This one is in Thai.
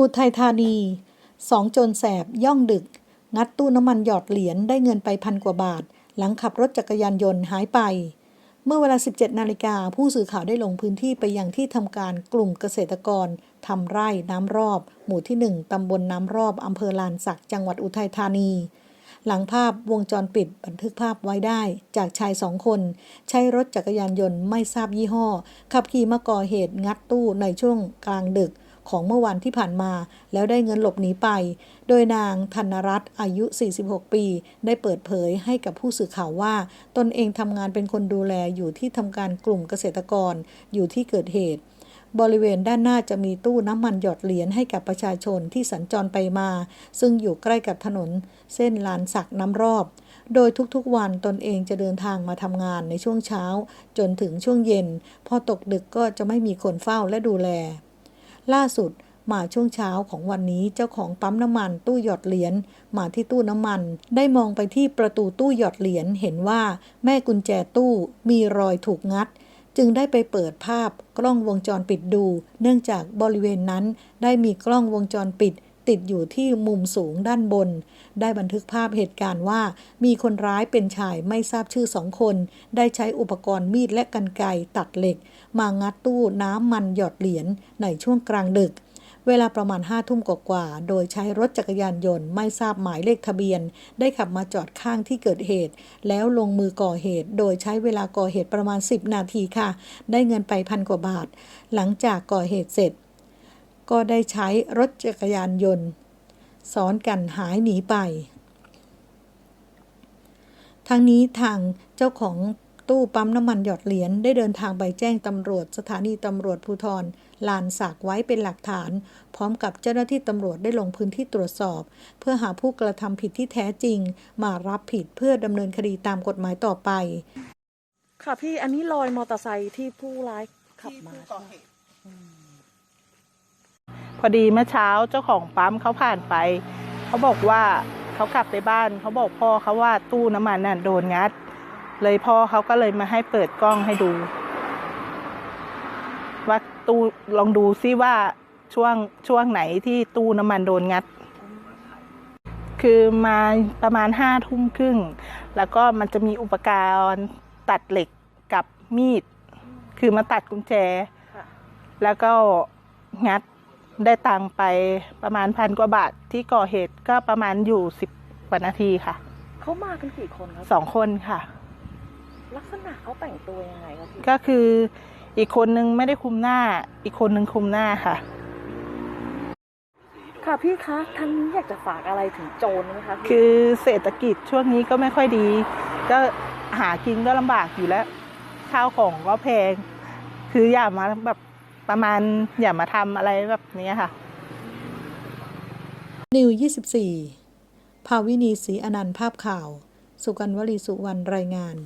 อุทัยธานีสองโจรแสบย่องดึก งัดตู้น้ำมันหยอดเหรียญได้เงินไปพันกว่าบาท หลังขับรถจักรยานยนต์หายไป เมื่อเวลา 17 นาฬิกาผู้สื่อข่าวได้ลงพื้นที่ไปยังที่ทำการกลุ่มเกษตรกรทำไร่น้ำรอบ หมู่ที่ 1 ตำบลน้ำรอบอำเภอลานสักจังหวัดอุทัยธานี หลังภาพวงจรปิดบันทึกภาพไว้ได้ จากชายสองคน ใช้รถจักรยานยนต์ไม่ทราบยี่ห้อ ขับขี่มาก่อเหตุงัดตู้ในช่วงกลางดึก ของเมื่อวันที่ผ่านมา แล้วได้เงินหลบหนีไป โดยนางธนรัตน์อายุ 46 ปี ได้เปิดเผยให้กับผู้สื่อข่าวว่า ตนเองทำงานเป็นคนดูแลอยู่ที่ทำการกลุ่มเกษตรกรอยู่ที่เกิดเหตุบริเวณด้านหน้าจะมีตู้น้ำมันหยอดเหรียญให้กับประชาชนที่สัญจรไปมา ซึ่งอยู่ใกล้กับถนน เส้นลานสักน้ำรอบ โดยทุกๆวันตนเองจะเดินทางมาทำงานในช่วงเช้า จนถึงช่วงเย็น พอตกดึกก็จะไม่มีคนเฝ้าและดูแล ล่าสุดมาช่วงเช้าของวันนี้เจ้าของปั๊มน้ำมันตู้หยอดเหรียญมาที่ตู้น้ำมัน ได้มองไปที่ประตูตู้หยอดเหรียญเห็นว่าแม่กุญแจตู้มีรอยถูกงัด จึงได้ไปเปิดภาพกล้องวงจรปิดดู เนื่องจากบริเวณนั้นได้มีกล้องวงจรปิด ติดอยู่ที่มุมสูงด้านบน ได้บันทึกภาพเหตุการณ์ว่า มีคนร้ายเป็นชายไม่ทราบชื่อสองคน ได้ใช้อุปกรณ์มีดและกรรไกรตัดเหล็ก มางัดตู้น้ำมันหยอดเหรียญในช่วงกลางดึกเวลาประมาณห้าทุ่มกว่าๆ โดยใช้รถจักรยานยนต์ไม่ทราบหมายเลขทะเบียน ได้ขับมาจอดข้างที่เกิดเหตุ แล้วลงมือก่อเหตุ โดยใช้เวลาก่อเหตุประมาณ 10 นาทีค่ะ ได้เงินไปพันกว่าบาท หลังจากก่อเหตุเสร็จ ก็ได้ใช้รถจักรยานยนต์ ซ้อนกันหายหนีไปทั้งนี้ทางเจ้าของตู้ปั๊มน้ำมันหยอดเหรียญได้เดินทางไปแจ้งตำรวจสถานีตำรวจภูธรลานสักไว้เป็นหลักฐาน พร้อมกับเจ้าหน้าที่ตำรวจได้ลงพื้นที่ตรวจสอบ เพื่อหาผู้กระทำผิดที่แท้จริง มารับผิดเพื่อดำเนินคดีตามกฎหมายต่อไป ค่ะพี่อันนี้รอยมอเตอร์ไซค์ที่ผู้ร้ายขับมาใช่ไหม พอดีเมื่อเช้าเจ้าของปั๊มเขาผ่านไป เขาบอกว่าเขากลับไปบ้านเขาบอกพ่อเขาว่าตู้น้ำมันน่ะโดนงัด เลยพ่อเขาก็เลยมาให้เปิดกล้องให้ดู ว่าตู้ลองดูซิว่าช่วงช่วงไหนที่ตู้น้ำมันโดนงัด คือมาประมาณห้าทุ่มครึ่ง แล้วก็มันจะมีอุปกรณ์ตัดเหล็กกับมีด คือมาตัดกุญแจค่ะแล้วก็งัด ได้ตังค์ไปประมาณพันกว่าบาทที่ก่อเหตุก็ประมาณอยู่สิบกว่านาทีค่ะ เขามากันกี่คนครับสองคนค่ะ ลักษณะเขาแต่งตัวยังไงครับพี่ก็คืออีกคนนึงไม่ได้คุมหน้า อีกคนนึงคุมหน้าค่ะ ค่ะพี่คะทางนี้อยากจะฝากอะไรถึงโจรไหมคะพี่คือเศรษฐกิจช่วงนี้ก็ไม่ค่อยดี ก็หากินก็ลำบากอยู่แล้วข้าวของก็แพง คืออย่ามาแบบ ประมาณอย่ามาทำอะไรแบบนี้ค่ะ นิว 24 ภาวินีศรีอนันต์ภาพข่าว สุกันวลีสุวรรณรายงาน